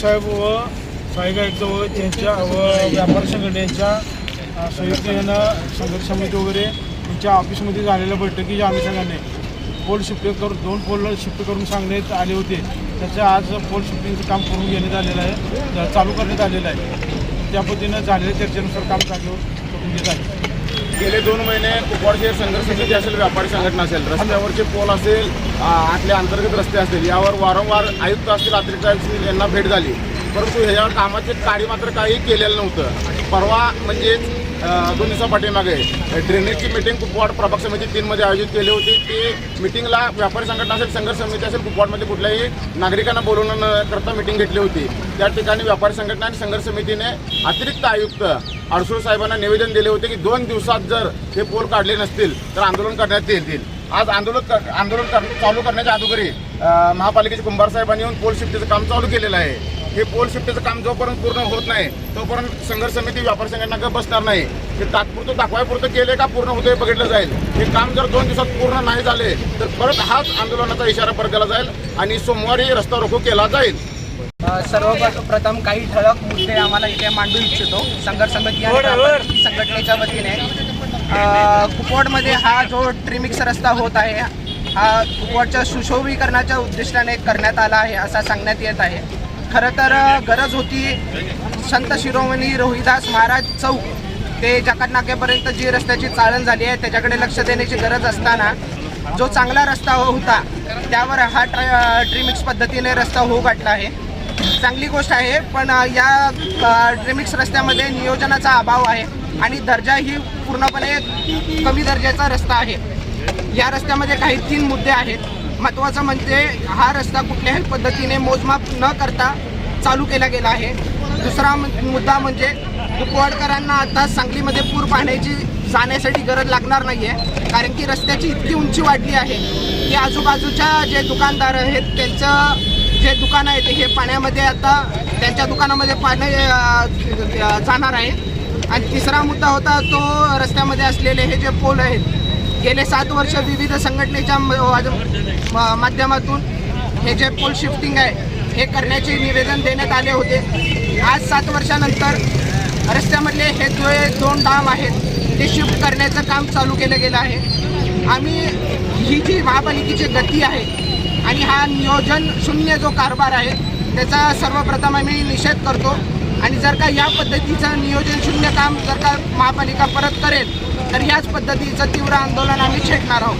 साहेब व साई आयुक्त व त्यांच्या व व्यापार संघटनेच्या संयुक्त संयुक्तेनं संघर्ष समिती वगैरे त्यांच्या ऑफिसमध्ये झालेल्या बैठकीच्या अनुषंगाने पोल शिफ्ट करून दोन पोल शिफ्ट करून सांगण्यात आले होते. त्याचं आज पोल शिफ्टिंगचं काम करून घेण्यात आलेलं आहे. चालू करण्यात आलेलं आहे. त्या पद्धतीनं झालेल्या चर्चेनुसार काम चालू करून घेत आहे. गेले दोन महिने कुपवाडचे संघर्ष समिती असेल व्यापारी संघटना असेल रस्त्यावरचे पोल असेल आतले अंतर्गत रस्ते असतील यावर वारंवार आयुक्त असतील अतिरिक्त आयुक्त यांना भेट झाली. परंतु ह्याच्यावर कामाचे कार्य मात्र काही केलेलं नव्हतं. परवा म्हणजेच दोन दिवसापाठीमागे ड्रेनेजची मिटिंग कुपवाड प्रभाग समिती तीनमध्ये आयोजित केली होती. ती मिटिंगला व्यापारी संघटना असेल संघर्ष समिती असेल कुपवाडमध्ये कुठल्याही नागरिकांना बोलवणं न करता मिटिंग घेतली होती. त्या ठिकाणी व्यापारी संघटना आणि संघर्ष समितीने अतिरिक्त आयुक्त अडसूळ साहेबांना निवेदन दिले होते की दोन दिवसात जर हे पोल काढले नसतील तर आंदोलन करण्यात येतील. आज आंदोलन कर- आंदोलन कर- चालू करण्याच्या अगोदरी महापालिकेचे कुंभार साहेबांनी येऊन पोल शिफ्टीचं काम चालू केलेलं आहे. हे पोल शिफ्टीचं काम जोपर्यंत पूर्ण होत नाही तोपर्यंत संघर्ष समिती व्यापार संघटना बसणार नाही. ते तात्पुरतं दाखवायपुरतं केले का पूर्ण होते बघितलं जाईल. हे काम जर दोन दिवसात पूर्ण नाही झाले तर परत हाच आंदोलनाचा इशारा परत दिला जाईल आणि सोमवारी रस्ता रोको केला जाईल. सर्वप्रथम काही ठळक मुद्दे आम्हाला इथे मांडू इच्छितो. संघर्ष समिती आणि संघटनेच्या वतीने. कुपवाडमध्ये हा जो ट्रिमिक्स रस्ता होत आहे हा कुपवाडच्या सुशोभीकरणाच्या उद्दिष्टाने करण्यात आला आहे असा सांगण्यात येत आहे. खरं तर गरज होती संत शिरोमणी रोहिदास महाराज चौक. ते जकात नाक्यापर्यंत जी रस्त्याची चाळण झाली आहे त्याच्याकडे लक्ष देण्याची गरज असताना जो चांगला रस्ता होता त्यावर हा ट्र ट्रिमिक्स पद्धतीने रस्ता होऊ गाठला आहे. चांगली गोष्ट आहे पण या ड्रिमिक्स रस्त्यामध्ये नियोजनाचा अभाव आहे आणि दर्जा ही पूर्णपणे कमी दर्जाचा रस्ता आहे. या रस्त्यामध्ये काही तीन मुद्दे आहेत. महत्त्वाचं म्हणजे हा रस्ता कुठल्याही पद्धतीने मोजमाप न करता चालू केला गेला आहे. दुसरा मुद्दा म्हणजे कुपवाडकरांना आता सांगलीमध्ये पूर पाहण्याची जाण्यासाठी गरज लागणार नाही आहे कारण की रस्त्याची इतकी उंची वाढली आहे की आजूबाजूच्या जे दुकानदार आहेत त्यांचं जे दुकान आहे ते हे पाण्यामध्ये आता त्यांच्या दुकानामध्ये पाणी जाणार आहे. आणि तिसरा मुद्दा होता तो रस्त्यामध्ये असलेले हे जे पोल आहेत गेले सात वर्ष विविध संघटनेच्या म- वाज- म- माध्यमातून हे जे पोल शिफ्टिंग आहे हे करण्याचे निवेदन देण्यात आले होते. आज सात वर्षानंतर रस्त्यामधले हे जो दोन डाम आहेत ते शिफ्ट करण्याचं काम चालू केलं गेलं आहे. आम्ही ही जी महापालिकेची गती आहे आणि हा नियोजन शून्य जो कारभार आहे त्याचा सर्वप्रथम आम्ही निषेध करतो. आणि जर का या पद्धतीचं नियोजन शून्य काम जर का महापालिका परत करेल तर याच पद्धतीचं तीव्र आंदोलन आम्ही छेडणार आहोत.